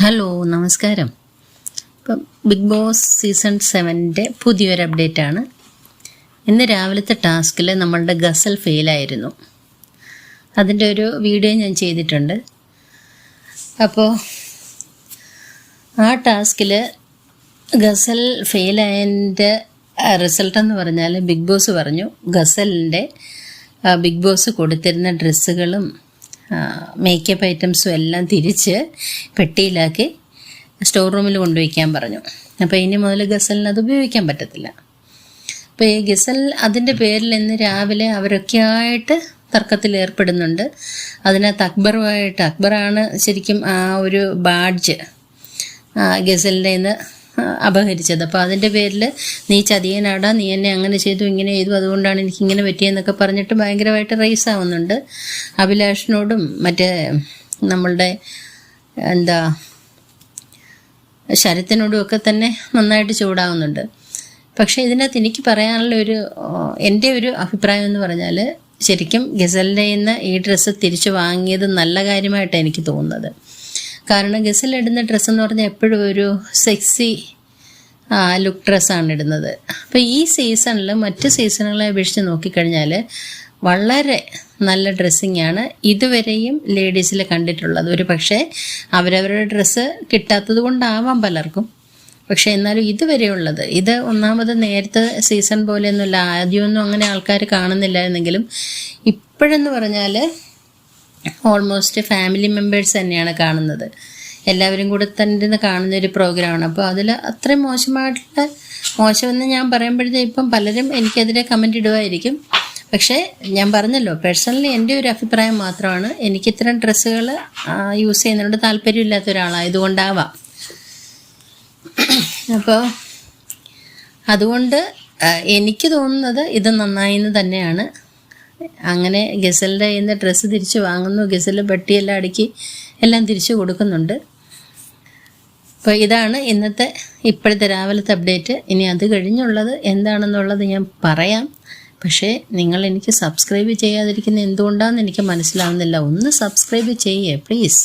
Hello നമസ്കാരം. ഇപ്പം big boss season സെവന്റെ പുതിയൊരു അപ്ഡേറ്റ് ആണ് ഇന്ന് രാവിലത്തെ ടാസ്കിൽ നമ്മളുടെ ഗസൽ ഫെയിലായിരുന്നു. അതിന്റെ ഒരു വീഡിയോ ഞാൻ ചെയ്തിട്ടുണ്ട്. അപ്പോൾ ആ ടാസ്കിൽ ഗസൽ ഫെയിലായതിന്റെ റിസൾട്ട് എന്ന് പറഞ്ഞാൽ ബിഗ് ബോസ് പറഞ്ഞു ഗസലിന്റെ ബിഗ് ബോസ് കൊടുത്തിരുന്ന ഡ്രസ്സുകളും മേക്കപ്പ് ഐറ്റംസും എല്ലാം തിരിച്ച് പെട്ടിയിലാക്കി സ്റ്റോർ റൂമിൽ കൊണ്ടുവയ്ക്കാൻ പറഞ്ഞു. അപ്പോൾ ഇനി മുതൽ ഗസലിന് അത് ഉപയോഗിക്കാൻ പറ്റത്തില്ല. അപ്പോൾ ഈ ഗസൽ അതിന്റെ പേരിൽ ഇന്ന് രാവിലെ അവരൊക്കെ ആയിട്ട് തർക്കത്തിൽ ഏർപ്പെടുന്നുണ്ട്. അതിനകത്ത് അക്ബറുമായിട്ട് അക്ബറാണ് ശരിക്കും ആ ഒരു ബാഡ്ജ് ഗസലിന്റെ അപഹരിച്ചത്. അപ്പോൾ അതിന്റെ പേരിൽ നീ ചതിയനാടാ നീ എന്നെ അങ്ങനെ ചെയ്തു ഇങ്ങനെ ചെയ്തു അതുകൊണ്ടാണ് എനിക്ക് ഇങ്ങനെ പറ്റിയെന്നൊക്കെ പറഞ്ഞിട്ട് ഭയങ്കരമായിട്ട് റൈസ് ആവുന്നുണ്ട്. അഭിലാഷിനോടും മറ്റേ നമ്മളുടെ എന്താ ശരത്തിനോടും ഒക്കെ തന്നെ നന്നായിട്ട് ചൂടാവുന്നുണ്ട്. പക്ഷേ ഇതിനകത്ത് എനിക്ക് പറയാനുള്ള ഒരു എന്റെ ഒരു അഭിപ്രായം എന്ന് പറഞ്ഞാൽ ശരിക്കും ഗസലിന്റെ നിന്ന് ഈ ഡ്രസ്സ് തിരിച്ചു വാങ്ങിയത് നല്ല കാര്യമായിട്ടാണ് എനിക്ക് തോന്നുന്നത്. കാരണം ഗസൽ ഇടുന്ന ഡ്രസ്സ് എന്ന് പറഞ്ഞാൽ എപ്പോഴും ഒരു സെക്സി ലുക്ക് ഡ്രസ്സാണ് ഇടുന്നത്. അപ്പോൾ ഈ സീസണിൽ മറ്റ് സീസണുകളെ അപേക്ഷിച്ച് നോക്കിക്കഴിഞ്ഞാൽ വളരെ നല്ല ഡ്രസ്സിങ് ആണ് ഇതുവരെയും ലേഡീസിൽ കണ്ടിട്ടുള്ളത്. ഒരു പക്ഷേ അവരവരുടെ ഡ്രസ്സ് കിട്ടാത്തത് കൊണ്ടാവാം പലർക്കും. പക്ഷേ എന്നാലും ഇതുവരെയുള്ളത് ഇത് ഒന്നാമത് നേരത്തെ സീസൺ പോലെയൊന്നുമില്ല ആദ്യമൊന്നും അങ്ങനെ ആൾക്കാർ കാണുന്നില്ലായിരുന്നെങ്കിലും ഇപ്പോഴെന്ന് പറഞ്ഞാൽ ഓൾമോസ്റ്റ് ഫാമിലി മെമ്പേഴ്സ് തന്നെയാണ് കാണുന്നത്. എല്ലാവരും കൂടെ തന്നെ കാണുന്ന ഒരു പ്രോഗ്രാമാണ്. അപ്പോൾ അതിൽ അത്രയും മോശമായിട്ടുള്ള മോശമെന്ന് ഞാൻ പറയുമ്പോഴത്തേ ഇപ്പം പലരും എനിക്കെതിരെ കമന്റ് ഇടുമായിരിക്കും പക്ഷേ ഞാൻ പറഞ്ഞല്ലോ പേഴ്സണലി എന്റെ ഒരു അഭിപ്രായം മാത്രമാണ് എനിക്ക് ഇത്തരം ഡ്രസ്സുകൾ യൂസ് ചെയ്യുന്നതിനോട് താല്പര്യമില്ലാത്ത ഒരാളായതുകൊണ്ടാവാം. അപ്പോൾ അതുകൊണ്ട് എനിക്ക് തോന്നുന്നത് ഇത് നന്നായിന്ന് തന്നെയാണ്. അങ്ങനെ ഗസലിന്റെ കയ്യിൽ നിന്ന് ഡ്രസ്സ് തിരിച്ച് വാങ്ങുന്നു ഗസൽ പെട്ടിയെല്ലാം അടുക്കി എല്ലാം തിരിച്ചു കൊടുക്കുന്നുണ്ട്. അപ്പോൾ ഇതാണ് ഇന്നത്തെ ഇപ്പോഴത്തെ രാവിലത്തെ അപ്ഡേറ്റ് ഇനി അത് കഴിഞ്ഞുള്ളത് എന്താണെന്നുള്ളത് ഞാൻ പറയാം. പക്ഷേ നിങ്ങൾ എനിക്ക് സബ്സ്ക്രൈബ് ചെയ്യാതിരിക്കുന്ന എന്തുകൊണ്ടാണെന്ന് എനിക്ക് മനസ്സിലാവുന്നില്ല. ഒന്ന് സബ്സ്ക്രൈബ് ചെയ്യേ പ്ലീസ്